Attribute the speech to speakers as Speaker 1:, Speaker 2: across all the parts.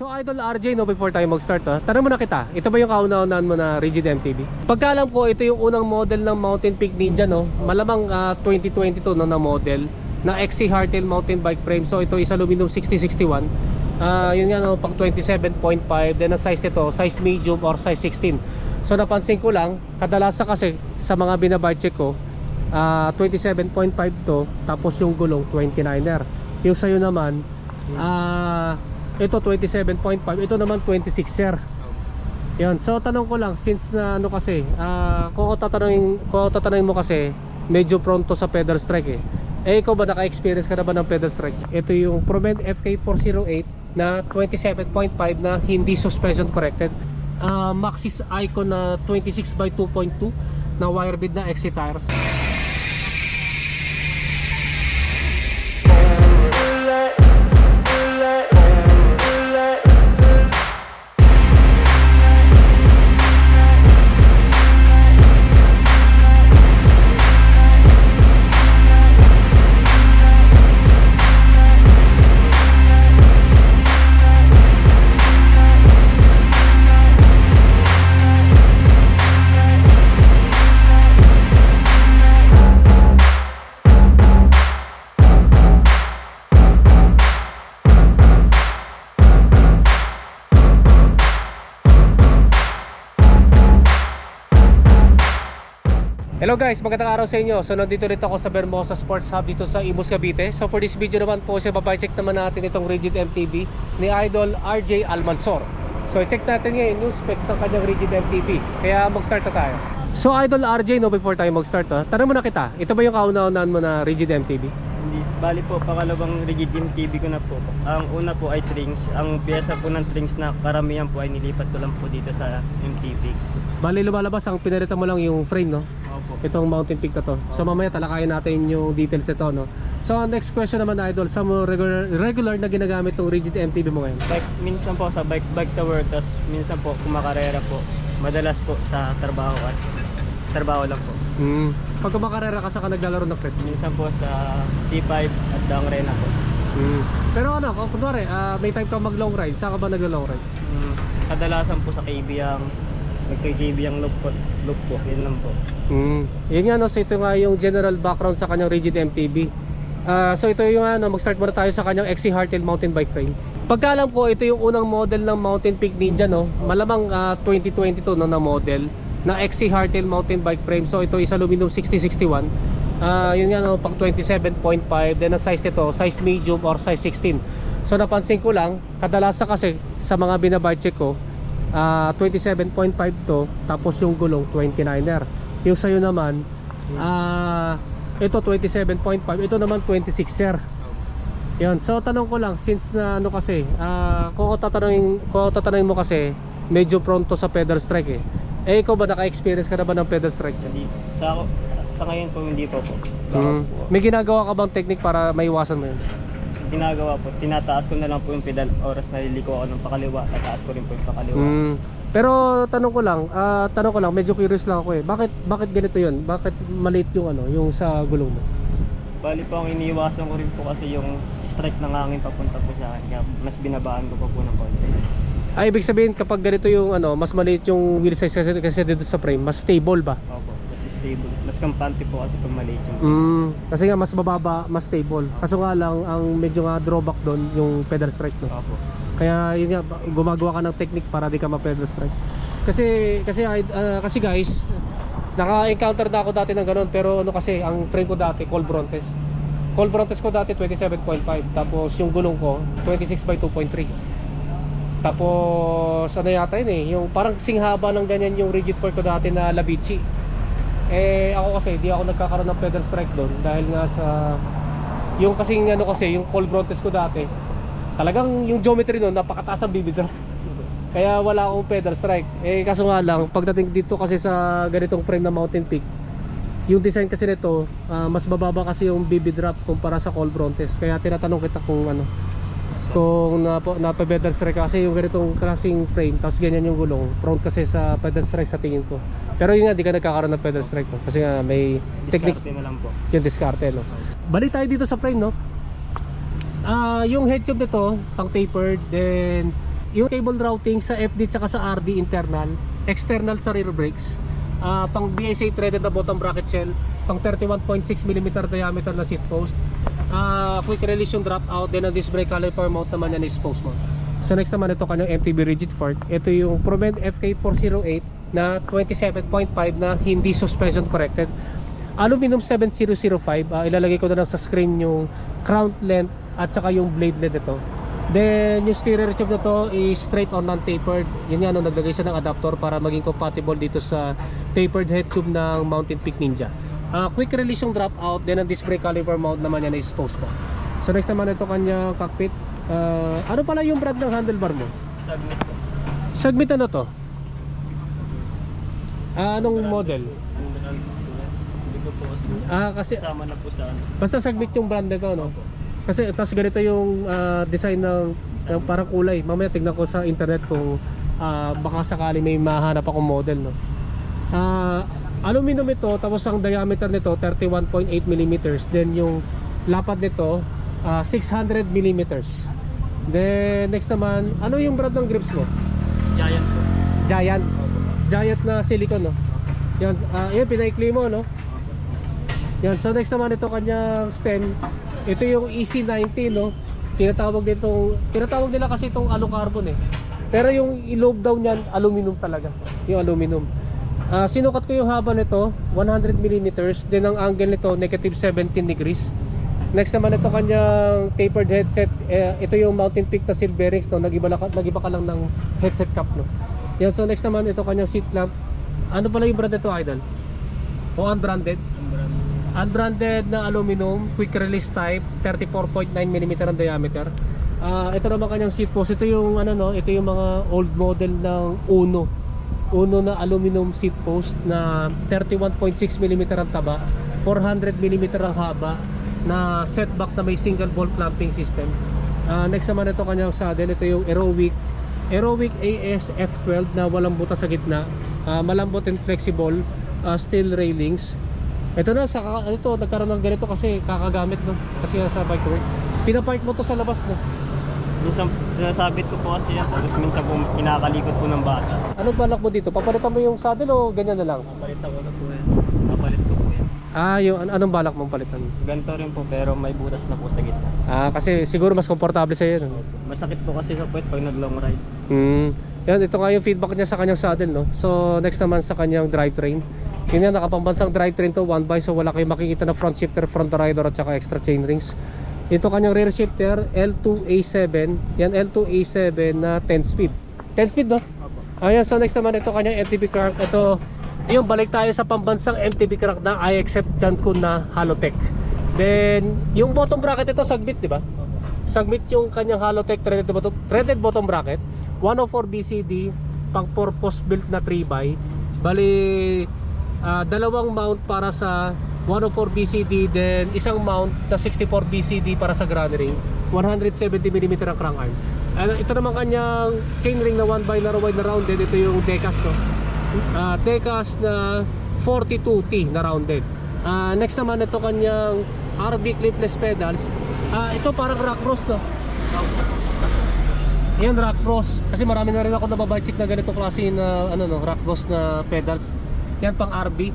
Speaker 1: So Idol RJ no before tayo mag-start ha. Tanong muna kita, ito ba yung kauna-unahan mo na rigid MTB? Pagkaalam ko ito yung unang model ng Mountain Peak Ninja no. Malamang ah, 2022 no na model na XC Hardtail mountain bike frame. So ito is aluminum 6061. Ah, yun nga no, pang 27.5 then ang size nito, size medium or size 16. So napansin ko lang, kadalasan kasi sa mga binabike check ko, ah 27.5 to tapos yung gulong 29er. Yung sayo naman ah ito 27.5 ito naman 26er. Yan. So tanong ko lang since na ano kasi ah kung tatanungin kung tatanungin mo kasi medyo pronto sa pedal strike eh. Eh ikaw ba naka-experience ka na ba ng pedal strike? Ito yung Proment FK408 na 27.5 na hindi suspension corrected. Ah Maxis Icon na 26 by 2.2 na wire bid na exit tire. Hello guys, magandang araw sa inyo. So nandito rin ako sa Bermosa Sports Hub dito sa Imus Cavite. So for this video naman po, sa check naman natin itong Rigid MTB ni Idol RJ Almansor. So check natin ngayon yung specs ng kanyang Rigid MTB. Kaya mag-start na tayo. So Idol RJ, no before tayo mag-start ha, tanong muna kita, ito ba yung kauna-unahan mo na Rigid MTB?
Speaker 2: Hindi. Bali po, pangalawang rigid TV ko na po. Ang una po ay trings. Ang pyesa po ng trings na karamihan po ay nilipat ko lang po dito sa MTV.
Speaker 1: Bali lumalabas ang pinarita mo lang yung frame no? Itong Mountain Peak na to. So mamaya talakayin natin yung details nito no. So next question naman Idol, sa mo regular, regular na ginagamit tong Rigid MTB mo ngayon?
Speaker 2: Bike, minsan po sa bike, bike to work, tapos minsan po kumakarera po. Madalas po sa trabaho at trabaho lang po.
Speaker 1: Hmm. Pag kumakarera ka sa ka naglalaro ng crit.
Speaker 2: Minsan po sa C5 at Dang Rena po.
Speaker 1: Hmm. Pero ano, kung kunwari, ah, may time ka mag long ride, saan ka ba naglo-long ride?
Speaker 2: Mm, kadalasan po sa KB ang nagkay-KB ang loop po, loop po, yun lang po.
Speaker 1: Hmm. Yun nga no, so ito nga yung general background sa kanyang Rigid MTB. Ah, so ito yung ano, mag-start muna tayo sa kanyang XC Hardtail mountain bike frame. Pagkaalam ko, ito yung unang model ng Mountain Peak Ninja no. Malamang ah, 2022 no na model na XC Hardtail mountain bike frame. So ito is aluminum 6061. Ah, yun nga no, pang 27.5 then ang size nito, size medium or size 16. So napansin ko lang, kadalasan kasi sa mga binabike check ko, ah 27.5 to tapos yung gulong 29er. Yung sayo naman ah ito 27.5, ito naman 26er. Yan. So tanong ko lang since na ano kasi, ah kung ako tatanungin, kung ako tatanungin mo kasi medyo pronto sa pedal strike eh. Eh ikaw ba naka-experience ka na ba ng pedal strike?
Speaker 2: Hindi. Sa, sa ngayon po hindi po po. Po.
Speaker 1: May ginagawa ka bang technique para maiwasan mo yun?
Speaker 2: Ginagawa po, tinataas ko na lang po yung pedal oras na liliko ako ng pakaliwa, tataas ko rin po yung pakaliwa.
Speaker 1: Hmm. Pero tanong ko lang, ah tanong ko lang, medyo curious lang ako eh. Bakit bakit ganito 'yun? Bakit maliit yung ano, yung sa gulong mo?
Speaker 2: Bali po ang iniiwasan ko rin po kasi yung strike ng hangin papunta po sa akin, kaya mas binabaan ko pa po ng konti.
Speaker 1: Ay ibig sabihin kapag ganito yung ano, mas maliit yung wheel size kasi, kasi dito sa frame, mas stable ba?
Speaker 2: Opo, stable. Mas kampante po kasi pag maliit yung
Speaker 1: Mm, kasi nga mas mababa, mas stable. Kaso nga lang ang medyo nga drawback doon yung pedal strike no.
Speaker 2: Opo.
Speaker 1: Kaya yun nga gumagawa ka ng technique para di ka ma-pedal strike. Kasi kasi ah, kasi guys, naka-encounter na ako dati ng ganun pero ano kasi ang frame ko dati Col Brontes. Col Brontes ko dati 27.5 tapos yung gulong ko 26 by 2.3. Tapos ano yata yun eh, yung parang singhaba ng ganyan yung rigid fork ko dati na Labici. Eh ako kasi di ako nagkakaroon ng pedal strike doon dahil nga sa yung kasing ano kasi yung Col Brontes ko dati talagang yung geometry noon napakataas ng bibig kaya wala akong pedal strike. Eh kaso nga lang pagdating dito kasi sa ganitong frame na mountain peak yung design kasi nito ah, mas bababa kasi yung BB drop kumpara sa Col Brontes. Kaya tinatanong kita kung ano kung na, na pedal strike ka. kasi yung ganitong klaseng frame tapos ganyan yung gulong prone kasi sa pedal strike sa tingin ko pero yun nga di ka nagkakaroon ng pedal strike no? kasi nga may technique
Speaker 2: na lang po.
Speaker 1: yung diskarte no. Balik tayo dito sa frame no. Ah, yung head tube nito pang tapered then yung cable routing sa FD tsaka sa RD internal, external sa rear brakes, ah, pang BSA threaded na bottom bracket shell, pang 31.6 mm diameter na seat post, ah, quick release yung drop out, then ang disc brake caliper mount naman yan is post mount. So next naman ito kanyang MTB rigid fork. Ito yung Provent FK408 na 27.5 na hindi suspension corrected. Aluminum 7005, ah, ilalagay ko na lang sa screen yung crown length at saka yung blade length nito. Then yung steerer tube na to is straight on non-tapered. Yun nga, no, naglagay siya ng adapter para maging compatible dito sa tapered head tube ng Mountain Peak Ninja. Ah, quick release yung drop out, then ang disc brake caliper mount naman yan is post mount. So next naman ito kanya cockpit. Ah, ano pala yung brand ng handlebar mo?
Speaker 2: Saglit po.
Speaker 1: Sagmit ano to? Ah, anong model?
Speaker 2: Po yan. Hindi ko po
Speaker 1: Ah, kasi
Speaker 2: kasama na po sa ano.
Speaker 1: basta sagmit yung brand nito, no? Kasi tas ganito yung ah, design ng, ng parang kulay. Mamaya tignan ko sa internet kung ah, baka sakali may mahanap akong model, no? Ah, aluminum ito, tapos ang diameter nito 31.8 mm. Then yung lapad nito ah, 600 mm. Then next naman, ano yung brand ng grips mo?
Speaker 2: Giant po.
Speaker 1: Giant. Giant na silicone, no? Yan, ah, yan pinaikli mo, no? Yan, so next naman ito kanyang stem. Ito yung EC90, no? Tinatawag dito, tinatawag nila kasi itong alucarbon eh. Pero yung ilobe daw niyan, aluminum talaga. Yung aluminum. Ah, sinukat ko yung haba nito, 100 mm. Then ang angle nito, negative 17 degrees. Next naman ito kanyang tapered headset. Eh, ito yung Mountain Peak na seal bearings, no? Nagiba, na, nagiba ka lang ng headset cap, no? Yan, so next naman ito kanyang seat lamp. Ano pala yung brand nito, Idol? O unbranded? Unbranded na aluminum, quick release type, 34.9 mm ang diameter. Ah, ito naman kanyang seat post. Ito yung ano no, ito yung mga old model ng Uno. Uno na aluminum seat post na 31.6 mm ang taba, 400 mm ang haba na setback na may single ball clamping system. Ah, next naman ito kanyang saddle, ito yung Aerowick Aerowick AS F12 na walang butas sa gitna, Ah, malambot and flexible, ah, steel railings. Ito na, sa, ito, nagkaroon ng ganito kasi kakagamit no, kasi sa bike work. Pinapark mo to sa labas no.
Speaker 2: Minsan sinasabit ko po kasi yan. Tapos minsan po kinakalikot po ng bata.
Speaker 1: Anong balak mo dito? Papalitan mo yung saddle o ganyan na lang?
Speaker 2: Papalit ako na po yan. Papalit ko po yan.
Speaker 1: Ah, yung an- anong balak mong palitan?
Speaker 2: Ganito rin po pero may butas na po sa gitna.
Speaker 1: Ah, kasi siguro mas komportable sa iyo. No?
Speaker 2: Masakit po kasi sa puwet pag nag long ride.
Speaker 1: Hmm. Yan, ito nga yung feedback niya sa kanyang saddle, no? So, next naman sa kanyang drivetrain. Yun yan, nakapambansang drivetrain to, one by, so wala kayong makikita na front shifter, front rider at saka extra chain rings. Ito kanyang rear shifter, L2A7. Yan, L2A7 na 10 speed. 10 speed, no? Ayan, so next naman ito kanyang MTB crank. Ito, yung balik tayo sa pambansang MTB crank na I accept Jankun na Halotech. Then, yung bottom bracket ito, sagbit, di ba? Submit yung kanyang Halotech threaded bottom, threaded bottom bracket 104 BCD pang purpose built na 3x bali ah, dalawang mount para sa 104 BCD then isang mount na 64 BCD para sa ring 170mm ang crank arm. Ano, ito naman kanyang chain ring na 1x na wide na rounded ito yung Decas no? Ah, Decas na 42T na rounded. Ah, next naman ito kanyang RB clipless pedals. Ah, ito parang rock rose no? Yan rock bros kasi marami na rin ako nababudget na ganito klase na ano no rock bros na pedals. Yan pang RB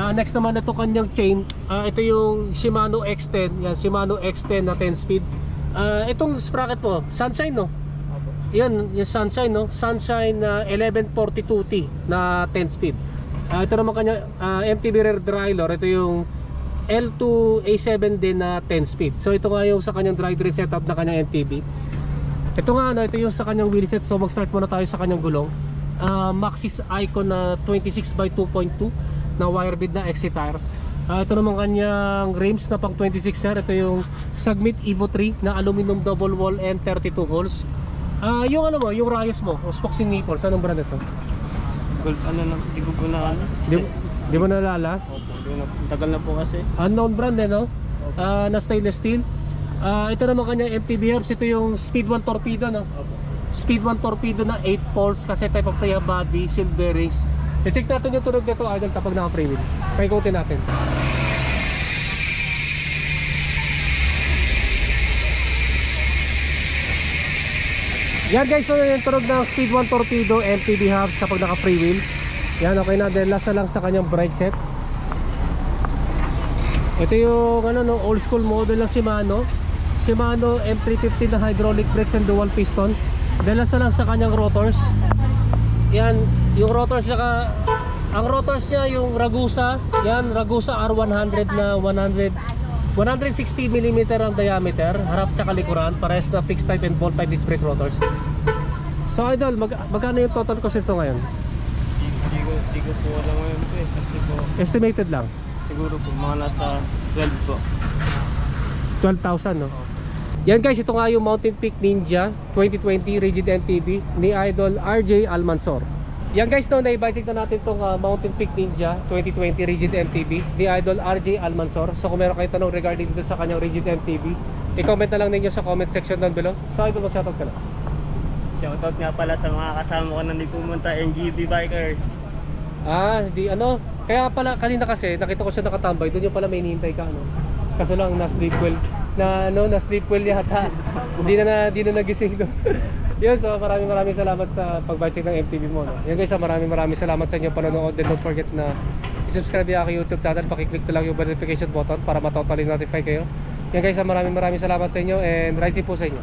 Speaker 1: Ah, next naman ito kanyang chain. Ah, ito yung Shimano X10 yan Shimano X10 na 10 speed. Ah, itong sprocket mo Sunshine no?
Speaker 2: Opo.
Speaker 1: yan yung Sunshine no? Sunshine na 1142T na 10 speed. Ah, ito naman kanya ah, MTB rear derailleur ito yung L2A7 din na 10 speed. So ito nga yung sa kanyang drivetrain setup na kanyang MTB ito nga ano, ito yung sa kanyang wheelset. So mag-start muna tayo sa kanyang gulong. Ah, Maxis Icon na 26 by 2.2 na wire bed na exit tire. Ah, ito naman kanyang rims na pang 26er. Ito yung Sagmit Evo 3 na aluminum double wall and 32 holes. Ah, yung ano mo, yung rayos mo, o spokes and nipples, anong brand ito?
Speaker 2: Gold ano na, di ko na ano.
Speaker 1: Di, di mo nalala?
Speaker 2: Opo. Di na, tagal na po kasi.
Speaker 1: Unknown brand eh, no? Ah, na stainless steel. Ah, ito naman kanya MTB Herbs, ito yung Speed 1 Torpedo, no?
Speaker 2: Opo.
Speaker 1: Speed 1 torpedo na 8 poles kasi type of rear body, seal bearings. I-check natin yung tunog nito idol kapag naka-free wheel. Paikutin natin. Yan guys, so yung tunog ng Speed 1 Torpedo MTB hubs kapag naka free wheel. Yan okay na dahil lasa lang sa kanyang brake set. Ito yung ano no, old school model ng Shimano. Shimano M350 na hydraulic brakes and dual piston. Dahil lasa lang sa kanyang rotors. Yan, yung rotors saka ang rotors niya yung Ragusa. Yan, Ragusa R100 na 100 160 mm ang diameter, harap tsaka likuran, parehas na fixed type and bolt type disc brake rotors. So idol, mag magkano yung total cost nito ngayon?
Speaker 2: Hindi ko, di ko po alam ngayon po eh. Kasi po,
Speaker 1: Estimated lang,
Speaker 2: siguro po mga nasa 12 po.
Speaker 1: 12,000 no? Yan guys, ito nga yung Mountain Peak Ninja 2020 Rigid MTB ni Idol RJ Almansor. Yan guys, no, na-budget na natin itong Mountain Peak Ninja 2020 Rigid MTB ni Idol RJ Almansor. So kung meron kayong tanong regarding dito sa kanyang Rigid MTB, i-comment na lang ninyo sa comment section down below. So Idol, mag-shoutout ka na.
Speaker 2: Shoutout nga pala sa mga kasama ko na pumunta, NGB Bikers.
Speaker 1: Ah, di ano. Kaya pala kanina kasi nakita ko siya nakatambay, doon yung pala may hinihintay ka ano. Kaso lang na sleep well na ano, na sleep well yata. Hindi na, na hindi na nagising doon. Yun, so maraming maraming salamat sa pag-check ng MTV mo. No? Yan guys, maraming maraming salamat sa inyo panonood. And don't forget na i-subscribe yung aking YouTube channel. Pakiclick na lang yung notification button para matotally notify kayo. Yan guys, maraming maraming salamat sa inyo and right po sa inyo.